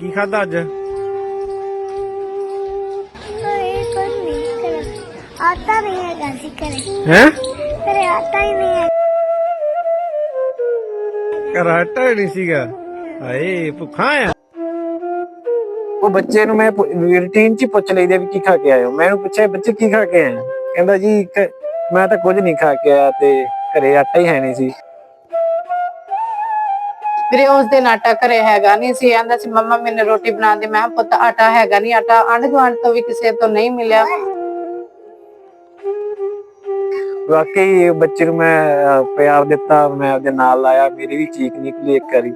ਕੀ ਖਾਦਾ ਅੱਜ? ਆਟਾ ਨਹੀਂ ਹੈਗਾ ਸੀ ਕਰੇ ਹੈ? ਕਰੇ ਆਟਾ ਹੀ ਨਹੀਂ ਹੈ ਕਰਾਟਾ ਹੀ ਨਹੀਂ ਸੀਗਾ। ਹਾਏ ਭੁੱਖਾ ਆ। ਉਹ ਬੱਚੇ ਨੂੰ ਮੈਂ ਰੂਟੀਨ ਚ ਪੁੱਛ ਲਈਦਾ ਵੀ ਕੀ ਖਾ ਕੇ ਆਏ ਹੋ। ਮੈਂ ਉਹਨੂੰ ਪੁੱਛਿਆ ਬੱਚੇ ਕੀ ਖਾ ਕੇ ਆਏ ਹੋ?" ਕਹਿੰਦਾ ਜੀ ਮੈਂ ਤਾਂ ਕੁਝ ਨਹੀਂ ਖਾ ਕੇ ਆਇਆ ਤੇ ਘਰੇ ਆਟਾ ਹੀ ਹੈ ਨਹੀਂ ਸੀ। ਵੀਰੇ ਉਸ ਦਿਨ ਆਟਾ ਘਰੇ ਹੈਗਾ ਨਹੀਂ ਸੀ ਆਂਦਾ ਸੀ ਮੰਮਾ ਮੈਨੂੰ ਰੋਟੀ ਬਣਾ ਦੇ। ਮੈਂ ਪੁੱਤ ਆਟਾ ਹੈਗਾ ਨਹੀਂ ਆਟਾ ਆਂਢ ਗੁਆਂਢ ਤੋਂ ਵੀ ਕਿਸੇ ਤੋਂ ਨਹੀਂ ਮਿਲਿਆ। ਵਾਕਈ ਇਹ ਬੱਚੇ ਨੂੰ ਮੈਂ ਅਹ, ਪਿਆਰ ਦਿੱਤਾ ਮੈਂ ਉਹਦੇ ਨਾਲ ਲਾਇਆ ਮੇਰੀ ਵੀ ਚੀਕ ਨਿਕਲੀ ਇੱਕ ਵਾਰੀ।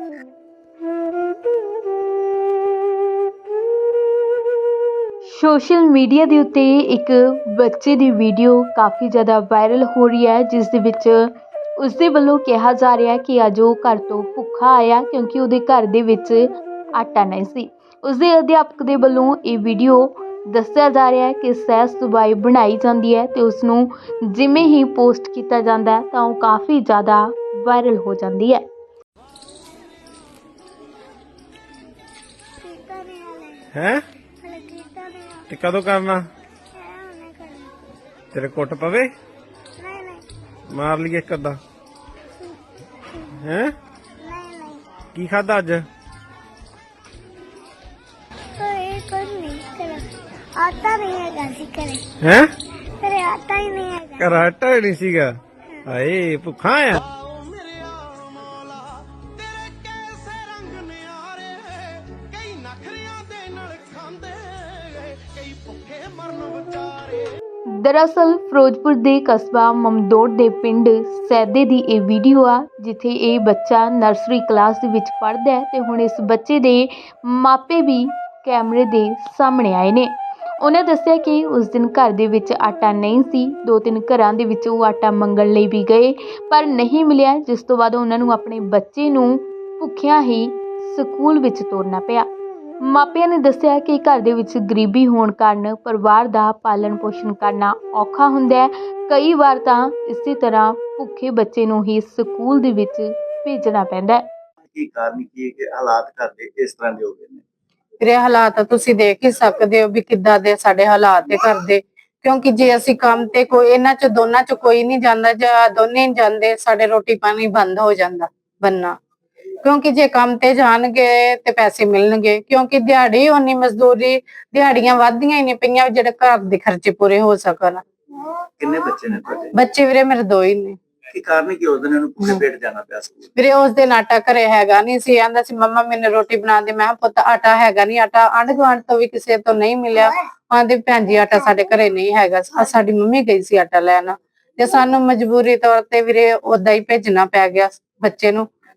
ਸੋਸ਼ਲ ਮੀਡੀਆ ਦੇ ਉੱਤੇ ਇੱਕ ਬੱਚੇ ਦੀ ਵੀਡੀਓ ਕਾਫੀ ਜ਼ਿਆਦਾ ਵਾਇਰਲ ਹੋ ਰਹੀ ਹੈ ਜਿਸ ਦੇ ਵਿੱਚ ਉਸ ਦੇ ਵੱਲੋਂ ਕਿਹਾ ਜਾ ਰਿਹਾ ਹੈ ਕਿ ਅੱਜ ਉਹ ਘਰ ਤੋਂ ਭੁੱਖਾ ਆਇਆ ਕਿਉਂਕਿ ਉਹਦੇ ਘਰ ਦੇ ਵਿੱਚ ਆਟਾ ਨਹੀਂ ਸੀ। ਉਸ ਦੇ ਅਧਿਆਪਕ ਦੇ ਵੱਲੋਂ ਇਹ ਵੀਡੀਓ ਦੱਸਿਆ ਜਾ ਰਿਹਾ ਹੈ ਕਿ ਸਹਿ ਸੁਬਾਈ ਬਣਾਈ ਜਾਂਦੀ ਹੈ ਤੇ ਉਸ ਨੂੰ ਜਿਵੇਂ ਹੀ ਪੋਸਟ ਕੀਤਾ ਜਾਂਦਾ ਹੈ ਤਾਂ ਉਹ ਕਾਫੀ ਜ਼ਿਆਦਾ ਵਾਇਰਲ ਹੋ ਜਾਂਦੀ ਹੈ। ਹੈ? ਤੇ ਕਦੋਂ ਕਰਨਾ? ਤੇਰੇ ਕੁੱਟ ਪਵੇ? ਮਾਰ ਲਈਏ ਇੱਕ ਅੱਧਾ। ਹੈ? ਨਹੀਂ ਨਹੀਂ ਕੀ ਖਾਦਾ ਅੱਜ? ਇਹ ਕੁਝ ਨਹੀਂ ਕਰੇ ਆਟਾ ਨਹੀਂ ਹੈਗਾ ਸੀ ਕਰੇ ਹੈ? ਕਰੇ ਆਟਾ ਹੀ ਨਹੀਂ ਹੈਗਾ। ਕਰਾਟਾ ਹੀ ਨਹੀਂ ਸੀਗਾ। ਹਾਏ ਭੁੱਖਾ ਆ। ਦਰਅਸਲ ਫਿਰੋਜ਼ਪੁਰ ਦੇ ਕਸਬਾ ਮਮਦੋੜ ਦੇ ਪਿੰਡ ਸੈਦੇ ਦੀ ਇਹ ਵੀਡੀਓ ਆ, ਜਿੱਥੇ ਇਹ ਬੱਚਾ ਨਰਸਰੀ ਕਲਾਸ ਦੇ ਵਿੱਚ ਪੜ੍ਹਦਾ ਹੈ ਤੇ ਹੁਣ ਇਸ ਬੱਚੇ ਦੇ ਮਾਪੇ ਵੀ ਕੈਮਰੇ ਦੇ ਸਾਹਮਣੇ ਆਏ ਨੇ। ਉਹਨਾਂ ਦੱਸਿਆ ਕਿ ਉਸ ਦਿਨ ਘਰ ਦੇ ਵਿੱਚ ਆਟਾ ਨਹੀਂ ਸੀ, ਦੋ ਤਿੰਨ ਘਰਾਂ ਦੇ ਵਿੱਚ ਉਹ ਆਟਾ ਮੰਗਣ ਲਈ ਵੀ ਗਏ, ਪਰ ਨਹੀਂ ਮਿਲਿਆ, ਜਿਸ ਤੋਂ ਬਾਅਦ ਉਹਨਾਂ ਨੂੰ ਆਪਣੇ ਬੱਚੇ ਨੂੰ ਭੁੱਖਿਆਂ ਹੀ ਸਕੂਲ ਵਿੱਚ ਤੋਰਨਾ ਪਿਆ। ਮਾਪਿਆਂ ਨੇ ਦੱਸਿਆ ਕਿ ਘਰ ਦੇ ਵਿੱਚ ਗਰੀਬੀ ਹੋਣ ਕਾਰਨ ਪਰਿਵਾਰ ਦਾ ਪਾਲਣ ਪੋਸ਼ਣ ਕਰਨਾ ਔਖਾ ਹੁੰਦਾ ਹੈ। ਕਈ ਵਾਰ ਤਾਂ ਇਸੇ ਤਰ੍ਹਾਂ ਭੁੱਖੇ ਬੱਚੇ ਨੂੰ ਹੀ ਸਕੂਲ ਦੇ ਵਿੱਚ ਭੇਜਣਾ ਪੈਂਦਾ ਹੈ। ਕੀ ਕਾਰਨ ਕੀ ਹੈ ਕਿ ਹਾਲਾਤ ਘਰ ਦੇ ਇਸ ਤਰ੍ਹਾਂ ਦੇ ਹੋ ਗਏ ਨੇ? ਵੀਰੇ ਹਾਲਾਤ ਤੁਸੀਂ ਦੇਖ ਹੀ ਸਕਦੇ ਹੋ ਵੀ ਕਿੱਦਾਂ ਦੇ ਸਾਡੇ ਹਾਲਾਤ ਦੇ ਘਰ ਦੇ। ਕਿਉਂਕਿ ਜੇ ਅਸੀਂ ਕੰਮ ਤੇ ਕੋਈ ਇਹਨਾਂ ਚ ਦੋਨਾਂ ਚ ਕੋਈ ਨਹੀਂ ਜਾਂਦਾ ਜਾਂ ਦੋਨੇ ਨਹੀਂ ਜਾਂਦੇ ਸਾਡੇ ਰੋਟੀ ਪਾਣੀ ਬੰਦ ਹੋ ਜਾਂਦਾ ਬੰਨਾ ਕਿਉਂਕਿ ਜੇ ਕੰਮ ਤੇ ਜਾਣਗੇ ਤੇ ਪੈਸੇ ਮਿਲਣਗੇ ਕਿਉਂਕਿ ਦਿਹਾੜੀ ਉਨੀ ਮਜ਼ਦੂਰੀ ਦਿਹਾੜੀਆਂ ਵੱਧਦੀਆਂ ਹੀ ਨਹੀਂ ਪਈਆਂ ਜਿਹੜੇ ਘਰ ਦੇ ਖਰਚੇ ਪੂਰੇ ਹੋ ਸਕਣ। ਕਿੰਨੇ ਬੱਚੇ ਨੇ ਤੁਹਾਡੇ? ਬੱਚੇ ਵੀਰੇ ਮੇਰੇ ਦੋ ਹੀ ਨੇ। ਕੀ ਕਾਰਨ ਕੀ ਉਸ ਦਿਨ ਇਹਨੂੰ ਭੁੱਖੇ ਪੇਟ ਜਾਣਾ ਪਿਆ ਸਕੂਲ ਵੀਰੇ ਉਸ ਦਿਨ ਆਟਾ ਘਰੇ ਹੈਗਾ ਨਹੀਂ ਸੀ ਆਂਦਾ ਸੀ ਮੰਮਾ ਮੈਨੂੰ ਰੋਟੀ ਬਣਾ ਦੇ। ਮੈਂ ਪੁੱਤ ਆਟਾ ਹੈਗਾ ਨਹੀਂ ਆਟਾ ਆਂਢ ਗੁਆਂਢ ਤੋਂ ਵੀ ਕਿਸੇ ਤੋਂ ਨਹੀਂ ਮਿਲਿਆ। ਆਂਦੇ ਭੈਣ ਜੀ ਆਟਾ ਸਾਡੇ ਘਰੇ ਨਹੀਂ ਹੈਗਾ। ਸਾਡੀ ਮੰਮੀ ਗਈ ਸੀ ਆਟਾ ਲੈਣ ਤੇ ਸਾਨੂੰ ਮਜਬੂਰੀ ਤੌਰ ਤੇ ਵੀਰੇ ਉਦਾਂ ਹੀ ਭੇਜਣਾ ਪੈ ਗਿਆ ਬੱਚੇ ਨੂੰ।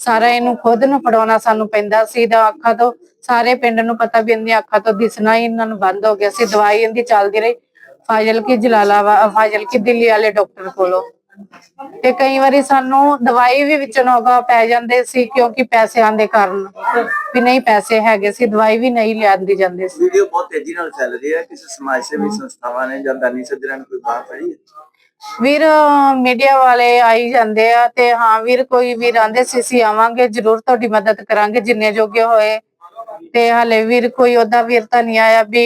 ਸਾਰਾ ਇਹਨੂੰ ਖੁਦ ਨੂੰ ਫੜਾਉਣਾ ਸਾਨੂੰ ਪੈਂਦਾ ਸੀ ਦਾ ਅੱਖਾਂ ਤੋਂ ਸਾਰੇ ਪਿੰਡ ਨੂੰ ਪਤਾ ਵੀ ਇਹਦੀਆਂ ਅੱਖਾਂ ਤੋਂ ਦਿਸਣਾ ਹੀ ਇਹਨਾਂ ਨੂੰ ਬੰਦ ਹੋ ਗਿਆ ਸੀ, ਦਵਾਈ ਇਹਦੀ ਚੱਲਦੀ ਰਹੀ। ਫਾਜ਼ਲ ਕੀ ਜਲਾਲਾਬਾਦ ਫਾਜ਼ਲ ਕੀ ਦਿੱਲੀ ਵਾਲੇ ਡਾਕਟਰ ਕੋਲੋਂ। ਤੇ ਕਈ ਵਾਰੀ ਸਾਨੂੰ ਦਵਾਈ ਵੀ ਵਿੱਚ ਨੋਗਾ ਪੈ ਜਾਂਦੇ ਸੀ ਕਿਉਂਕਿ ਪੈਸੇ ਦੇ ਕਾਰਨ ਵੀ ਨਹੀਂ ਪੈਸੇ ਹੈਗੇ ਸੀ, ਦਵਾਈ ਵੀ ਨਹੀਂ ਲਿਆਂਦੀ ਜਾਂਦੇ ਸੀ। ਵੀਡੀਓ ਬਹੁਤ ਤੇਜ਼ੀ ਨਾਲ ਚੱਲ ਰਹੀ ਹੈ, ਕਿਸੇ ਸਮਾਜ ਸੇਵੀ ਸੰਸਥਾਵਾਂ ਨੇ ਜਾਂ ਦਾਨੀ ਸੱਜਣਾਂ ਨੇ ਕੋਈ ਬਾਤ ਫੜੀ ਹੈ? ਵੀਰ ਮੀਡੀਆ ਵਾਲੇ ਆਈ ਜਾਂਦੇ ਆ ਤੇ ਹਾਂ ਵੀਰ ਕੋਈ ਵੀਰ ਆਂਦੇ ਸੀ ਅਸੀਂ ਆਵਾਂਗੇ ਜਰੂਰ ਤੁਹਾਡੀ ਮਦਦ ਕਰਾਂਗੇ ਜਿੰਨੇ ਜੋਗੇ ਹੋਏ। ਤੇ ਹਲੇ ਵੀਰ ਕੋਈ ਉਹਦਾ ਵੀਰ ਤਾਂ ਨਹੀਂ ਆਇਆ ਵੀ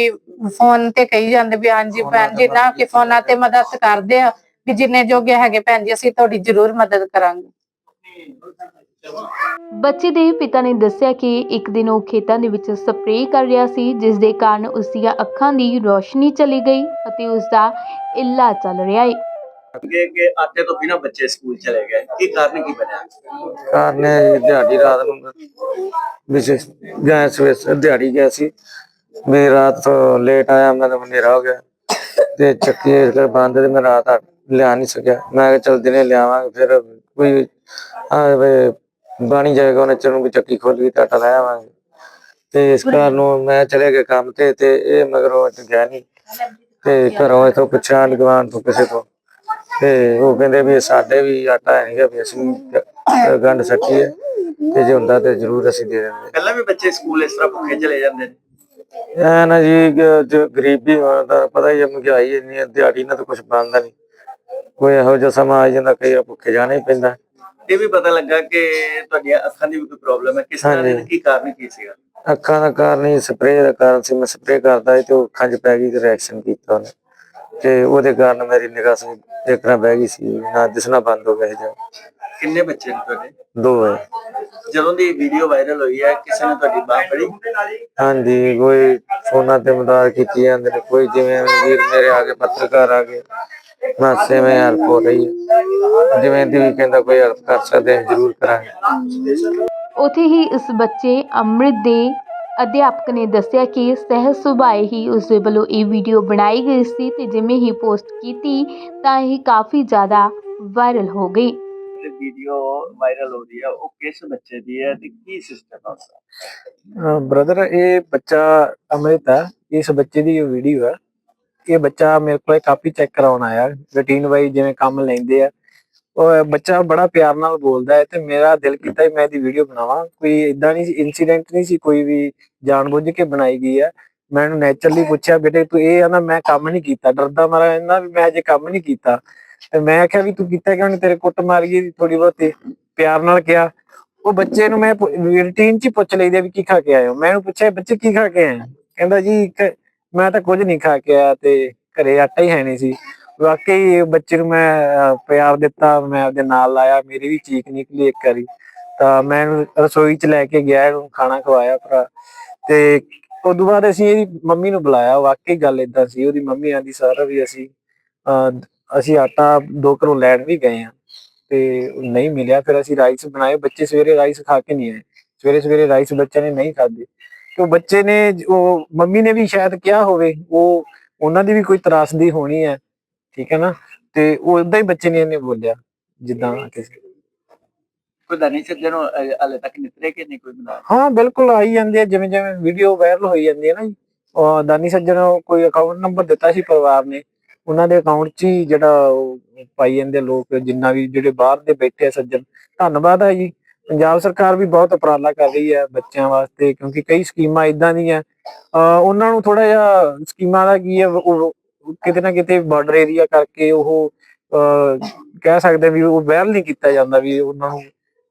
ਫੋਨ ਤੇ ਕਹੀ ਜਾਂਦੇ ਵੀ ਹਾਂਜੀ ਭੈਣ ਜੀ ਨਾ ਕਿ ਫੋਨਾਂ ਤੇ ਮਦਦ ਕਰਦੇ ਆ ਵੀ ਜਿੰਨੇ ਜੋਗੇ ਹੈਗੇ ਭੈਣ ਜੀ ਅਸੀਂ ਤੁਹਾਡੀ ਜਰੂਰ ਮਦਦ ਕਰਾਂਗੇ। ਬੱਚੇ ਦੇ ਪਿਤਾ ਨੇ ਦੱਸਿਆ ਕਿ ਇੱਕ ਦਿਨ ਉਹ ਖੇਤਾਂ ਦੇ ਵਿੱਚ ਸਪਰੇਅ ਕਰ ਰਿਹਾ ਸੀ ਜਿਸ ਦੇ ਕਾਰਨ ਉਸ ਦੀਆਂ ਅੱਖਾਂ ਦੀ ਰੋਸ਼ਨੀ ਚਲੀ ਗਈ ਅਤੇ ਉਸ ਦਾ ਇਲਾਜ ਚੱਲ ਰਿਹਾ ਹੈ ਕਿ ਕਿ ਆਟੇ ਤੋਂ ਬਿਨਾਂ ਬੱਚੇ ਸਕੂਲ ਚਲੇ ਗਏ। ਕੀ ਕਾਰਨ ਕੀ ਬਣਿਆ? ਕਾਰਨ ਇਹ ਦਿਹਾੜੀ ਰਾਤ ਨੂੰ ਵਿਸ਼ੇਸ਼ ਗਏ ਸਵੇਰ ਦਿਹਾੜੀ ਗਿਆ ਸੀ। ਮੈਂ ਰਾਤ ਤੋਂ ਲੇਟ ਆਇਆ ਮੈਨੂੰ ਹਨੇਰਾ ਹੋ ਗਿਆ। ਤੇ ਚੱਕੀ ਇਸ ਕਰਕੇ ਬੰਦ ਤੇ ਮੈਂ ਰਾਤ ਆ- ਲਿਆ ਨਹੀਂ ਸਕਿਆ। ਮੈਂ ਕਿਹਾ ਚਲ ਦਿਨੇ ਲਿਆਵਾਂਗੇ, ਫਿਰ ਕੋਈ ਆ ਬਾਣੀ ਜਾਏਗਾ, ਉਹਨੇ ਚਨੂੰ ਵੀ ਚੱਕੀ ਖੋਲ ਗਈ ਤਾਂ ਆਟਾ ਲੈ ਆਵਾਂਗੇ। ਤੇ ਇਸ ਕਾਰਨ ਉਹ ਮੈਂ ਚਲੇ ਗਿਆ ਕੰਮ ਤੇ ਤੇ ਇਹ ਮਗਰੋਂ ਅੱਜ ਗਿਆ ਨਹੀਂ। ਤੇ ਘਰੋਂ ਇਥੋਂ ਪਛਾਣ ਗਵਾਨ ਤੋਂ ਕਿਸੇ ਤੋਂ। ਤੇ ਉਹ ਕਹਿੰਦੇ ਵੀ ਸਾਡੇ ਵੀ ਆਟਾ ਹੈ ਨਹੀਂਗਾ ਵੀ ਅਸੀਂ ਗੰਢ ਸਕੀ ਹੈ ਤੇ ਜੇ ਹੁੰਦਾ ਤੇ ਜ਼ਰੂਰ ਅਸੀਂ ਦੇ ਦਿੰਦੇ। ਪਹਿਲਾਂ ਵੀ ਬੱਚੇ ਸਕੂਲ ਇਸ ਤਰ੍ਹਾਂ ਭੁੱਖੇ ਚਲੇ ਜਾਂਦੇ ਨੇ? ਐ ਨਾ ਜੀ ਜੋ ਗਰੀਬੀ ਹੋਣ ਦਾ ਪਤਾ ਹੀ ਹੈ ਮਹਿੰਗਾਈ ਇੰਨੀ ਹੈ ਦਿਹਾੜੀ ਨਾਲ ਤਾਂ ਕੁਝ ਬਣਦਾ ਨਹੀਂ। ਕੋਈ ਇਹੋ ਜਿਹਾ ਸਮਾਂ ਆ ਜਾਂਦਾ ਕਈ ਵਾਰ ਭੁੱਖੇ ਜਾਣਾ ਹੀ ਪੈਂਦਾ। ਇਹ ਵੀ ਪਤਾ ਲੱਗਾ ਕਿ ਤੁਹਾਡੀਆਂ ਅੱਖਾਂ ਦੀ ਵੀ ਕੋਈ ਪ੍ਰੋਬਲਮ ਹੈ। ਕਿਸ ਤਰ੍ਹਾਂ ਦੀ। ਕੀ ਕਾਰਨ ਕੀ ਸੀਗਾ? ਅੱਖਾਂ ਦਾ ਕਾਰਨ ਹੀ ਸਪਰੇਅ ਦਾ ਕਾਰਨ ਸੀ ਮੈਂ ਸਪਰੇਅ ਕਰਦਾ ਸੀ ਤੇ ਉਹ ਅੱਖਾਂ 'ਚ ਪੈ ਗਈ ਤੇ ਰਿਐਕਸ਼ਨ ਕੀਤਾ ਉਹਨੇ। ਤੇ ਉਹਦੇ ਕਾਰਨ ਮੇਰੀ ਨਿਗਾਹ ਸੀ ਦੇਖਣਾ ਬਹਿ ਗਈ ਸੀ ਨਾ ਦਿਸਣਾ ਬੰਦ ਹੋ ਗਿਆ ਸੀ ਜਾਂ। ਕਿੰਨੇ ਬੱਚੇ ਨੇ ਤੁਹਾਡੇ? ਦੋ ਹੈ। ਜਦੋਂ ਦੀ ਵੀਡੀਓ ਵਾਇਰਲ ਹੋਈ ਹੈ ਕਿਸੇ ਨੇ ਤੁਹਾਡੀ ਬਾਹ ਫੜੀ? ਹਾਂਜੀ ਕੋਈ ਫੋਨਾਂ ਤੇ ਮਦਦ ਕੀਤੀ ਜਾਂਦੇ ਨੇ ਕੋਈ ਜਿਵੇਂ ਵੀਰ ਮੇਰੇ ਆ ਗਏ ਪੱਤਰਕਾਰ ਆ ਗਏ ਮਾਸੇ ਮੈਂ ਹੈਲਪ ਹੋ ਰਹੀ ਹੈ। ਜਿਵੇਂ ਦੀ ਵੀ ਕਹਿੰਦਾ ਕੋਈ ਹੈਲਪ ਕਰ ਸਕਦੇ ਹਾਂ ਜ਼ਰੂਰ ਕਰਾਂਗੇ। ਉੱਥੇ ਹੀ ਇਸ ਬੱਚੇ ਅੰਮ੍ਰਿਤ ਦੇ ਅਧਿਆਪਕ ਨੇ ਦੱਸਿਆ ਕਿ ਸਹਿਜ ਸੁਭਾਏ ਹੀ ਉਸ ਦੇ ਵੱਲੋਂ ਇਹ ਵੀਡੀਓ ਬਣਾਈ ਗਈ ਸੀ ਤੇ ਜਿਵੇਂ ਹੀ ਪੋਸਟ ਕੀਤੀ ਤਾਂ ਇਹ ਕਾਫੀ ਜ਼ਿਆਦਾ ਵਾਇਰਲ ਹੋ ਗਈ। ਵੀਡੀਓ ਵਾਇਰਲ ਹੋ ਰਹੀ ਹੈ ਉਹ ਕਿਸ ਬੱਚੇ ਦੀ ਹੈ ਤੇ ਕੀ ਸਿਸਟਮ ਹੈ ਉਸਦਾ? ਬ੍ਰਦਰ ਇਹ ਬੱਚਾ ਅਮ੍ਰਿਤ ਹੈ ਇਸ ਬੱਚੇ ਦੀ ਵੀਡੀਓ ਹੈ। ਇਹ ਬੱਚਾ ਮੇਰੇ ਕੋਲ ਕਾਪੀ ਚੈੱਕ ਕਰਾਉਣ ਆਇਆ ਰੂਟੀਨ ਵਾਈ ਜਿਵੇਂ ਕੰਮ ਲੈਂਦੇ ਆ। ਬੱਚਾ ਬੜਾ ਪਿਆਰ ਨਾਲ ਬੋਲਦਾ ਹੈ ਤੇ ਮੇਰਾ ਦਿਲ ਕੀਤਾ ਮੈਂ ਇਹਦੀ ਵੀਡੀਓ ਬਣਾਵਾਂ। ਕੋਈ ਇਦਾਂ ਨਹੀਂ ਇਨਸੀਡੈਂਟ ਨਹੀਂ ਸੀ ਕੋਈ ਵੀ ਜਾਣਬੁੱਝ ਕੇ ਬਣਾਈ ਗਈ ਹੈ। ਮੈਂ ਇਹਨੂੰ ਨੇਚਰਲੀ ਪੁੱਛਿਆ, ਬੇਟੇ ਤੂੰ ਇਹ ਆ ਨਾ ਮੈਂ ਕੰਮ ਨਹੀਂ ਕੀਤਾ। ਡਰਦਾ ਮਾਰਾ ਇਹਨਾਂ ਵੀ ਮੈਂ ਅਜੇ ਕੰਮ ਨਹੀਂ ਕੀਤਾ। ਤੇ ਮੈਂ ਆਖਿਆ ਵੀ ਤੂੰ ਕੀਤਾ ਕਿਉਂ ਨਹੀਂ? ਤੇਰੇ ਕੁੱਟ ਮਾਰੀਏ ਥੋੜੀ ਬਹੁਤੀ। ਪਿਆਰ ਨਾਲ ਕਿਹਾ। ਉਹ ਬੱਚੇ ਨੂੰ ਮੈਂ ਰੂਟੀਨ ਚ ਹੀ ਪੁੱਛ ਲਈਦੇ ਵੀ ਕੀ ਖਾ ਕੇ ਆਏ ਮੈਂ ਉਹਨੂੰ ਪੁੱਛਿਆ, ਬੱਚੇ ਕੀ ਖਾ ਕੇ ਆਏ? ਕਹਿੰਦਾ ਜੀ ਮੈਂ ਤਾਂ ਕੁਝ ਨਹੀਂ ਖਾ ਕੇ ਆਇਆ ਤੇ ਘਰੇ ਆਟਾ ਹੀ ਹੈ ਨਹੀਂ ਸੀ। ਵਾਕਈ ਬੱਚੇ ਨੂੰ ਮੈਂ ਪਿਆਰ ਦਿੱਤਾ, ਮੈਂ ਉਹਦੇ ਨਾਲ ਲਾਇਆ, ਮੇਰੀ ਵੀ ਚੀਕ ਨਿਕਲੀ ਇੱਕ ਵਾਰੀ। ਤਾਂ ਮੈਂ ਰਸੋਈ ਚ ਲੈ ਕੇ ਗਿਆ, ਇਹਨੂੰ ਖਾਣਾ ਖਵਾਇਆ ਭਰਾ। ਤੇ ਉਦੋਂ ਬਾਅਦ ਅਸੀਂ ਇਹਦੀ ਮੰਮੀ ਨੂੰ ਬੁਲਾਇਆ, ਵਾਕਈ ਗੱਲ ਇਦਾਂ ਸੀ, ਉਹਦੀ ਮੰਮੀ ਆਂਦੀ, ਸਾਰਾ ਵੀ ਅਸੀਂ ਅਸੀਂ ਆਟਾ ਦੋ ਘਰੋਂ ਲੈਣ ਵੀ ਗਏ ਆ। ਤੇ ਨਹੀਂ ਮਿਲਿਆ, ਫਿਰ ਅਸੀਂ ਰਾਈਸ ਬਣਾਏ। ਬੱਚੇ ਸਵੇਰੇ ਰਾਈਸ ਖਾ ਕੇ ਨਹੀਂ ਆਏ। ਸਵੇਰੇ ਸਵੇਰੇ ਰਾਈਸ ਬੱਚਿਆਂ ਨੇ ਨਹੀਂ ਖਾਧੇ। ਤੇ ਉਹ ਬੱਚੇ ਨੇ, ਉਹ ਮੰਮੀ ਨੇ ਵੀ ਸ਼ਾਇਦ ਕਿਹਾ ਹੋਵੇ, ਉਹ, ਉਹਨਾਂ ਦੀ ਵੀ ਕੋਈ ਤਰਾਸਦੀ ਹੋਣੀ ਹੈ। ਠੀਕ ਹੈ ਨਾ? ਤੇ ਉਹ ਉਦਾਂ ਹੀ ਬੱਚੇ ਨੇ ਇਹਨੇ ਬੋਲਿਆ ਜਿੱਦਾਂ ਕਿਸੇ ਕੋਈ ਦਾਨੀ ਸੱਜਣ ਹਲੇ ਤੱਕ ਨਿਤਰੇ ਕਿ ਨਹੀਂ ਕੋਈ ਬਣਾ ਹਾਂ ਬਿਲਕੁਲ ਆਈ ਜਾਂਦੇ ਆ ਜਿਵੇਂ ਜਿਵੇਂ ਵੀਡੀਓ ਵਾਇਰਲ ਹੋਈ ਜਾਂਦੀ ਹੈ ਨਾ ਜੀ। ਉਹ ਦਾਨੀ ਸੱਜਣ ਕੋਈ ਅਕਾਊਂਟ ਨੰਬਰ ਦਿੱਤਾ ਸੀ ਪਰਿਵਾਰ ਨੇ। ਉਹਨਾਂ ਦੇ ਅਕਾਊਂਟ 'ਚ ਹੀ ਜਿਹੜਾ ਪਾਈ ਜਾਂਦੇ ਲੋਕ ਜਿੰਨਾ ਵੀ ਜਿਹੜੇ ਬਾਹਰ ਦੇ ਬੈਠੇ ਆ ਸੱਜਣ। ਧੰਨਵਾਦ ਹੈ ਜੀ। ਪੰਜਾਬ ਸਰਕਾਰ ਵੀ ਬਹੁਤ ਉਪਰਾਲਾ ਕਰ ਰਹੀ ਹੈ ਬੱਚਿਆਂ ਵਾਸਤੇ ਕਿਉਂਕਿ ਕਈ ਸਕੀਮਾਂ ਇਦਾਂ ਦੀਆਂ ਉਹਨਾਂ ਨੂੰ ਥੋੜਾ ਜਿਹਾ ਸਕੀਮਾਂ ਦਾ ਕੀ ਹੈ ਉਹ ਕਿਤੇ ਨਾ ਕਿਤੇ ਬਾਰਡਰ ਏਰੀਆ ਕਰਕੇ ਉਹ ਕਹਿ ਸਕਦੇ ਵੀ ਉਹ ਵਾਇਰਲ ਨਹੀਂ ਕੀਤਾ ਜਾਂਦਾ ਵੀ ਉਹਨਾਂ ਨੂੰ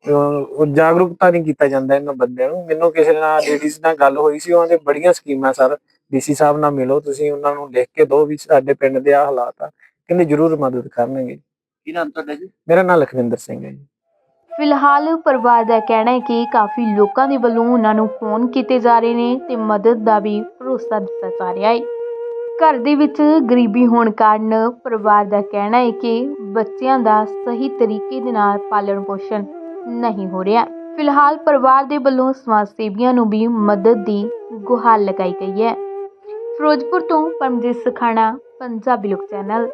ਉਹ ਜਾਗਰੂਕਤਾ ਨਹੀਂ ਕੀਤਾ ਜਾਂਦਾ ਇਹਨਾਂ ਬੰਦਿਆਂ ਨੂੰ। ਮੈਨੂੰ ਕਿਸੇ ਨਾਲ ਲੇਡੀਜ਼ ਨਾਲ ਗੱਲ ਹੋਈ ਸੀ ਉਹਨਾਂ ਦੇ ਬੜੀਆਂ ਸਕੀਮਾਂ ਸਰ। ਡੀਸੀ ਸਾਹਿਬ ਨਾਲ ਮਿਲੋ ਤੁਸੀਂ ਉਹਨਾਂ ਨੂੰ ਲਿਖ ਕੇ ਦਿਓ ਵੀ ਸਾਡੇ ਪਿੰਡ ਦੇ ਆ ਹਾਲਾਤ ਆ। ਕਹਿੰਦੇ ਜ਼ਰੂਰ ਮਦਦ ਕਰਨਗੇ। ਕੀ ਨਾਮ ਤੁਹਾਡਾ ਜੀ? ਮੇਰਾ ਨਾਮ ਲਖਵਿੰਦਰ ਸਿੰਘ ਹੈ ਜੀ। ਫਿਲਹਾਲ ਪਰਿਵਾਰ ਦਾ ਕਹਿਣਾ ਹੈ ਕਿ ਕਾਫੀ ਲੋਕਾਂ ਦੇ ਵੱਲੋਂ ਉਹਨਾਂ ਨੂੰ ਫੋਨ ਕੀਤੇ ਜਾ ਰਹੇ ਨੇ ਤੇ ਮਦਦ ਦਾ ਵੀ ਭਰੋਸਾ ਦਿੱਤਾ ਜਾ ਰਿਹਾ ਹੈ। ਘਰ ਦੇ ਵਿੱਚ ਗਰੀਬੀ ਹੋਣ ਕਾਰਨ ਪਰਿਵਾਰ ਦਾ ਕਹਿਣਾ ਹੈ ਕਿ ਬੱਚਿਆਂ ਦਾ ਸਹੀ ਤਰੀਕੇ ਦੇ ਨਾਲ ਪਾਲਣ ਪੋਸ਼ਣ ਨਹੀਂ ਹੋ ਰਿਹਾ। ਫਿਲਹਾਲ ਪਰਿਵਾਰ ਦੇ ਵੱਲੋਂ ਸਮਾਜ ਸੇਵੀਆਂ ਨੂੰ ਵੀ ਮਦਦ ਦੀ ਗੁਹਾਰ ਲਗਾਈ ਗਈ ਹੈ। ਫਿਰੋਜ਼ਪੁਰ ਤੋਂ ਪਰਮਜੀਤ ਸਖਾਣਾ, ਪੰਜਾਬੀ ਲੋਕ ਚੈਨਲ।